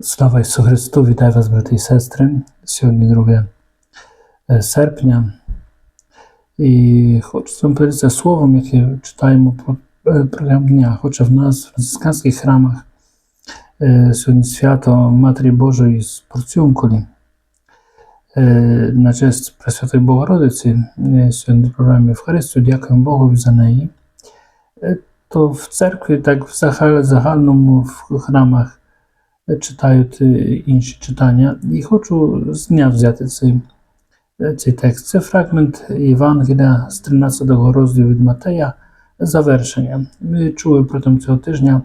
Слава Ісусу Христу! Вітаю вас, брати і сестри. Сьогодні 2 е, серпня. І хочу вам поділитися словом, яке читаємо е, протягом дня. Хоча в нас в францисканських храмах е, сьогодні свято Матері Божої з Порціунколі. На честь Пресвятої Богородиці сьогодні програмі Евхаристію, дякуємо Богу за неї. То в церкві, так в загальному в храмах читають інші читання. І хочу з дня взяти цей, цей текст. Це фрагмент Євангелія з 13 розділу від Матея, завершення. Ми чули протягом цього тижня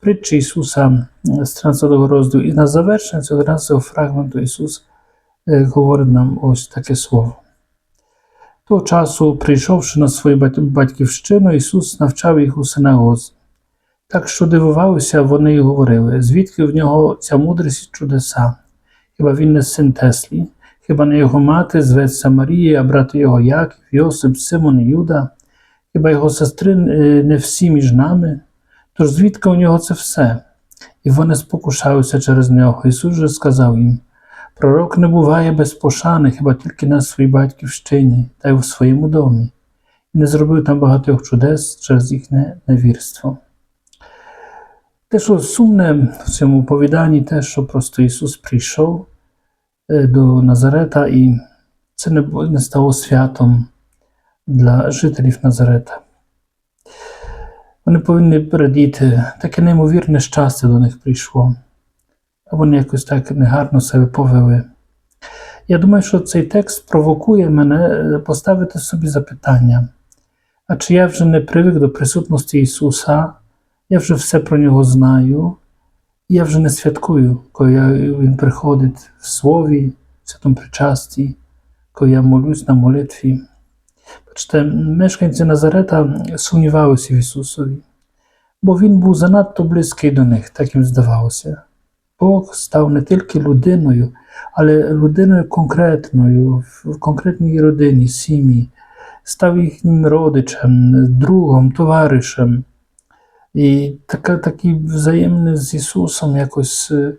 притчі Ісуса з 13 розділу. І на завершення цього 13 фрагменту Ісус е, говорить нам ось таке слово. Того часу, прийшовши на свою батьківщину, Ісус навчав їх у синагозі. Так що дивувалися, вони й говорили, звідки в нього ця мудрість і чудеса? Хіба він не син Теслі? Хіба не його мати зветься Марія, а брати його Яків, Йосип, Симон і Юда? Хіба його сестри е, не всі між нами? Тож звідки у нього це все? І вони спокушалися через нього. Ісус же сказав їм: Пророк не буває без пошани, хіба тільки на своїй батьківщині та й у своєму домі, і не зробив там багатьох чудес через їхнє невірство. Те, що сумне в цьому повіданні, те, що просто Ісус прийшов е, до Назарета, і це не, стало святом для жителів Назарета. Вони повинні радіти, таке неймовірне щастя до них прийшло, а вони якось так негарно себе повели. Я думаю, що цей текст провокує мене е, поставити собі запитання, а чи я вже не привик до присутності Ісуса? Я вже все про нього знаю. Я вже не святкую, коли я, він приходить в слові, в святому причасті, коли я молюсь на молитві. Бачите, мешканці Назарета сумнівалися в Ісусові, бо Він був занадто близький до них, так їм здавалося. Бог став не тільки людиною, але людиною конкретною, в конкретній родині, сім'ї, став їхнім родичем, другом, товаришем. І така, такі взаємне з Ісусом якось е,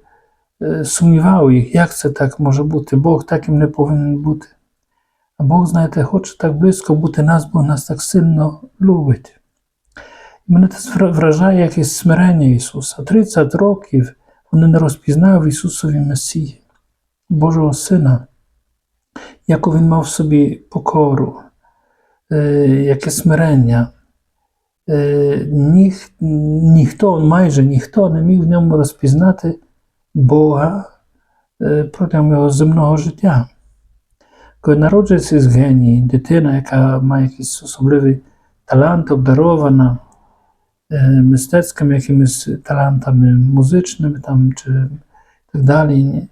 е, сумнівав їх, як це так може бути. Бог таким не повинен бути. А Бог, знаєте, хоче так близько бути нас, бо нас так сильно любить. І мене це вра- вражає якесь смирення Ісуса. 30 років вони не розпізнали в Ісусові Месії, Божого Сина, яку Він мав в собі покору, е, яке смирення. Е, ніх, ніхто, майже ніхто не міг в ньому розпізнати Бога е, протягом його земного життя. Коли народжується з генії, дитина, яка має якийсь особливий талант, обдарована е, мистецькими якимись талантами, музичними там, чи так далі,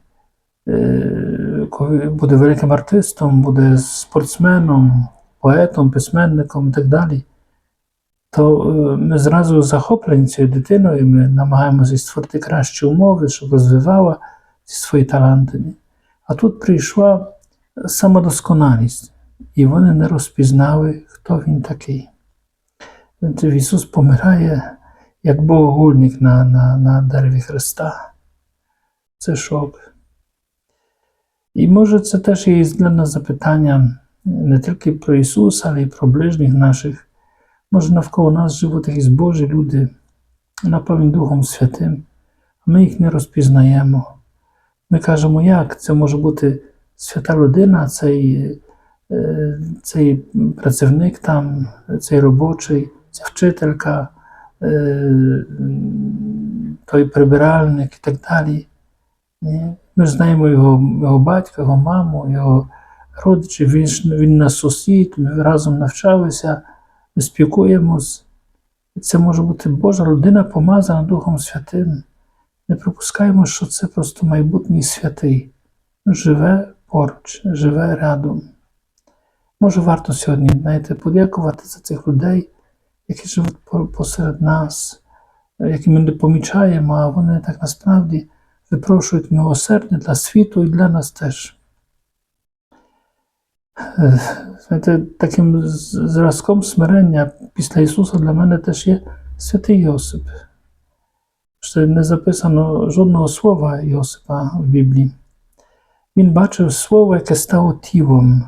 е, коли буде великим артистом, буде спортсменом, поетом, письменником і так далі То е, ми зразу захоплені цією дитиною, ми намагаємося створити кращі умови, щоб розвивала ці свої таланти. А тут прийшла самодосконалість, і вони не розпізнали, хто він такий. Ісус помирає як богогульник на, на, на дереві Христа. Це шок. І може це теж є для нас запитання не тільки про Ісуса, але й про ближніх наших. Може, навколо нас живуть якісь Божі люди, наповнені Духом Святим, а ми їх не розпізнаємо. Ми кажемо, як? Це може бути свята людина, цей, е, цей працівник там, цей робочий, ця вчителька, е, той прибиральник і так далі. Ми ж знаємо його, його батька, його маму, його родичів, він, він нас сусід, ми разом навчалися ми спілкуємось. Це може бути Божа людина, помазана Духом Святим. Не припускаємо, що це просто майбутній святий. Живе поруч, живе рядом. Може, варто сьогодні, знаєте, подякувати за цих людей, які живуть посеред нас, які ми не помічаємо, а вони так насправді випрошують милосердя для світу і для нас теж. Знаєте, таким зразком смирення після Ісуса для мене теж є святий Йосип. що не записано жодного слова Йосипа в Біблії. Він бачив слово, яке стало тілом.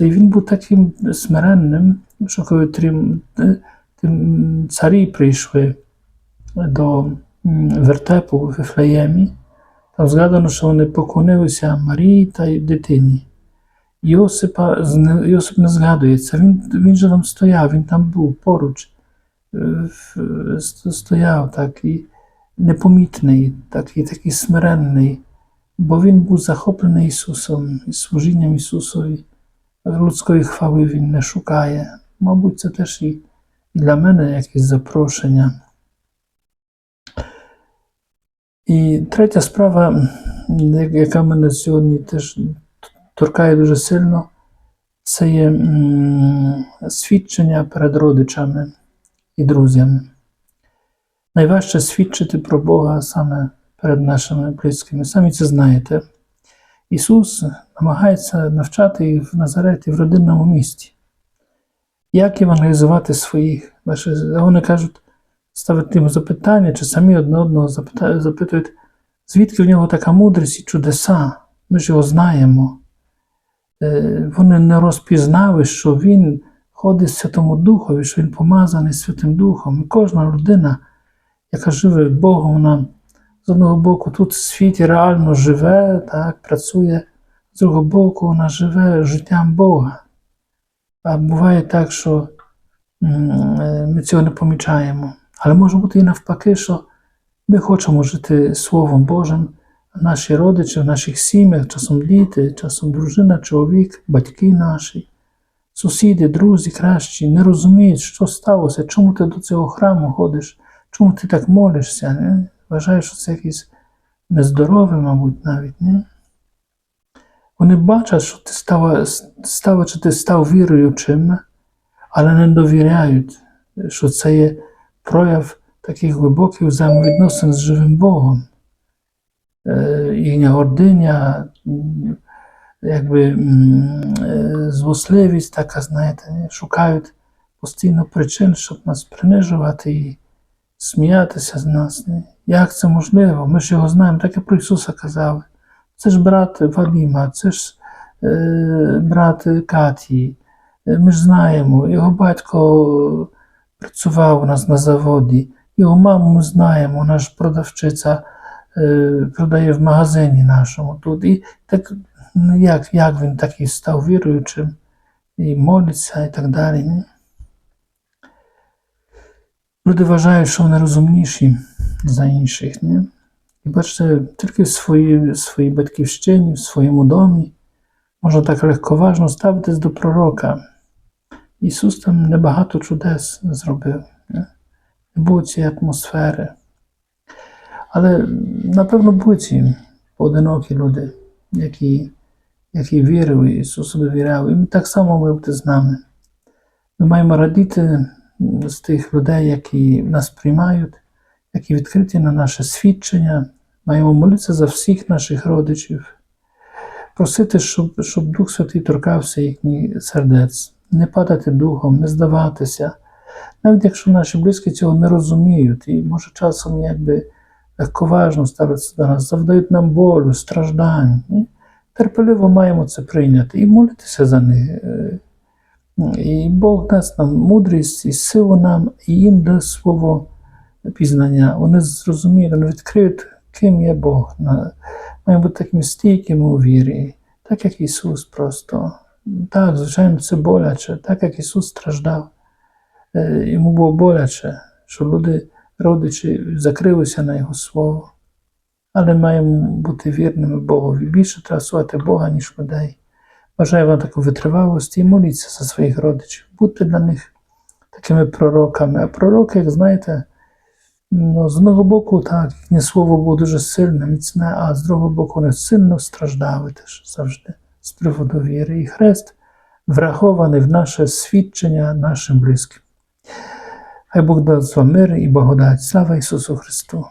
І він був таким смиренним, що коли трим, тим царі прийшли до вертепу в Вифлеємі, там згадано, що вони поклонилися Марії та дитині. Йосипа, зне- Йосип не згадується, він, він же там стояв, він там був поруч, е, в- с- стояв так і непомітний, такий, такий смиренний, бо він був захоплений Ісусом і служінням Ісусові. Людської хвали він не шукає. Мабуть, це теж і, і для мене якесь запрошення. І третя справа, я- яка мене сьогодні теж торкає дуже сильно, це є свідчення перед родичами і друзями. Найважче свідчити про Бога саме перед нашими близькими. Самі це знаєте. Ісус намагається навчати їх в Назареті в родинному місті. Як евангелізувати своїх? Вони кажуть, ставити йому запитання, чи самі одне одного запитують, звідки в нього така мудрість і чудеса? Ми ж його знаємо. Е, Вони не розпізнали, що він ходить Святому Духові, що він помазаний Святим Духом. І кожна людина, яка живе від Богом, вона з одного боку тут в світі реально живе, так, працює, з другого боку, вона живе життям Бога. А буває так, що е, ми цього не помічаємо. Але може бути і навпаки, що ми хочемо жити Словом Божим, наші родичі в наших сім'ях, часом діти, часом дружина, чоловік, батьки наші, сусіди, друзі кращі, не розуміють, що сталося, чому ти до цього храму ходиш, чому ти так молишся. Не? Вважаєш, що це якесь нездорове, мабуть, навіть. Не? Вони бачать, що ти став, став, чи ти став віруючим, але не довіряють, що це є прояв таких глибоких взаємовідносин з живим Богом. Е, Їхня гординя, якби е, злосливість така, знаєте, шукають постійно причин, щоб нас принижувати і сміятися з нас. Як це можливо? Ми ж його знаємо, так і про Ісуса казали. Це ж брат Вадима, це ж е, брат Каті. Е, Ми ж знаємо, його батько працював у нас на заводі, його маму ми знаємо, вона ж продавчиця продає в магазині нашому тут. І так ну, як, як він такий став віруючим і молиться і так далі. Люди вважають, що вони розумніші за інших. Ні? І бачите, тільки в своїй, своїй батьківщині, в своєму домі можна так легковажно ставитись до пророка. Ісус там небагато чудес зробив, Не було цієї атмосфери. Але, напевно, будуть ці поодинокі люди, які, які вірили Ісусу довіряли. І ми так само має бути з нами. Ми маємо радіти з тих людей, які нас приймають, які відкриті на наше свідчення. Маємо молитися за всіх наших родичів, просити, щоб, щоб Дух Святий торкався їхніх сердець, не падати духом, не здаватися. Навіть якщо наші близькі цього не розуміють, і може часом якби легковажно ставляться до нас, завдають нам болю, страждань. Ні? Терпеливо маємо це прийняти і молитися за них. Е, І Бог дасть нам мудрість і силу нам, і їм дасть слово пізнання. Вони зрозуміють, вони відкриють, ким є Бог. Маємо бути такими стійкими у вірі, так як Ісус просто. Так, звичайно, це боляче, так як Ісус страждав. Е, Йому було боляче, що люди, родичі, закрилися на Його Слово. Але маємо бути вірними Богові. Більше треба слухати Бога, ніж людей. Бажаю вам таку витривалості і моліться за своїх родичів. Будьте для них такими пророками. А пророки, як знаєте, ну, з одного боку, так, їхнє слово було дуже сильне, міцне, а з другого боку, вони сильно страждали теж завжди з приводу віри. І хрест врахований в наше свідчення нашим близьким. Хай Бог дасть вам мир і благодать. Слава Ісусу Христу!